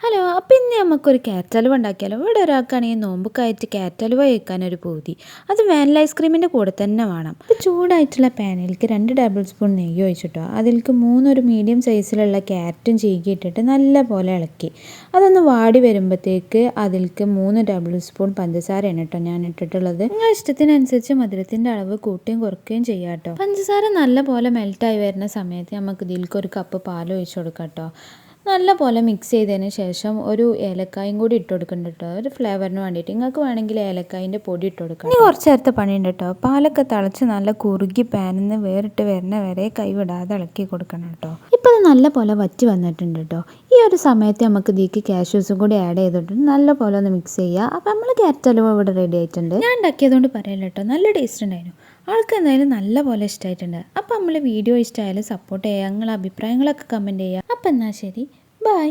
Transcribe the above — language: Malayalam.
ഹലോ അപ്പം ഇന്ന് നമുക്കൊരു കാറ്റലുവ ഉണ്ടാക്കിയാലോ? ഇവിടെ ഒരാൾക്കാണെങ്കിൽ നോമ്പൊക്കെയായിട്ട് കാറ്റലുവ കഴിക്കാനൊരു പൂതി. അത് വാനില ഐസ്ക്രീമിന്റെ കൂടെ തന്നെ വേണം. അപ്പോൾ ചൂടായിട്ടുള്ള പാനിലേക്ക് രണ്ട് ടേബിൾ സ്പൂൺ നെയ്യ് ഒഴിച്ചിട്ടോ? അതിലേക്ക് മൂന്നൊരു മീഡിയം സൈസിലുള്ള ക്യാരറ്റും ചീകി ഇട്ടിട്ട് നല്ല പോലെ ഇളക്കി. അതൊന്ന് വാടി വരുമ്പോഴത്തേക്ക് അതിലേക്ക് മൂന്ന് ടേബിൾ സ്പൂൺ പഞ്ചസാരയാണ് കേട്ടോ ഞാൻ ഇട്ടിട്ടുള്ളത്. നിങ്ങളുടെ ഇഷ്ടത്തിനനുസരിച്ച് മധുരത്തിന്റെ അളവ് കൂട്ടുകയും കുറയ്ക്കുകയും ചെയ്യാം കേട്ടോ. പഞ്ചസാര നല്ല പോലെ മെൽറ്റായി വരുന്ന സമയത്ത് നമുക്ക് ഇതിലേക്ക് ഒരു കപ്പ് പാൽ ഒഴിച്ചു കൊടുക്കാം കേട്ടോ. നല്ല പോലെ മിക്സ് ചെയ്തതിന് ശേഷം ഒരു ഏലക്കായും കൂടി ഇട്ട് കൊടുക്കുന്നുണ്ട് കേട്ടോ ഒരു ഫ്ലേവറിന് വേണ്ടിയിട്ട്. നിങ്ങൾക്ക് വേണമെങ്കിൽ ഏലക്കായിന്റെ പൊടി ഇട്ട് കൊടുക്കാം ഇനി കുറച്ച് നേരത്തെ പണിയുണ്ട് കേട്ടോ പാലൊക്കെ തിളച്ച് നല്ല കുറുകി പാനിൽ നിന്ന് വേറിട്ട് വരുന്ന വരെ കൈവിടാതെ ഇളക്കി കൊടുക്കണം കേട്ടോ ഇപ്പോൾ അത് നല്ല പോലെ വറ്റി വന്നിട്ടുണ്ട് കേട്ടോ ഈ ഒരു സമയത്ത് നമുക്ക് ഇതിക്ക് കാഷ്യൂസും കൂടി ആഡ് ചെയ്തിട്ട് നല്ല പോലെ ഒന്ന് മിക്സ് ചെയ്യുക അപ്പോൾ നമ്മൾ ക്യാരറ്റ് അലുവ ഇവിടെ റെഡി ആയിട്ടുണ്ട്. ഞാൻ ഉണ്ടാക്കിയതുകൊണ്ട് പറയല്ല കേട്ടോ നല്ല ടേസ്റ്റ് ഉണ്ടായിരുന്നു. ആൾക്ക് എന്തായാലും നല്ല പോലെ ഇഷ്ടമായിട്ടുണ്ട് അപ്പോൾ നമ്മൾ വീഡിയോ ഇഷ്ടമായാലും സപ്പോർട്ട് ചെയ്യുക നിങ്ങളെ അഭിപ്രായങ്ങളൊക്കെ കമന്റ് ചെയ്യുക അപ്പം എന്നാൽ ശരി ബൈ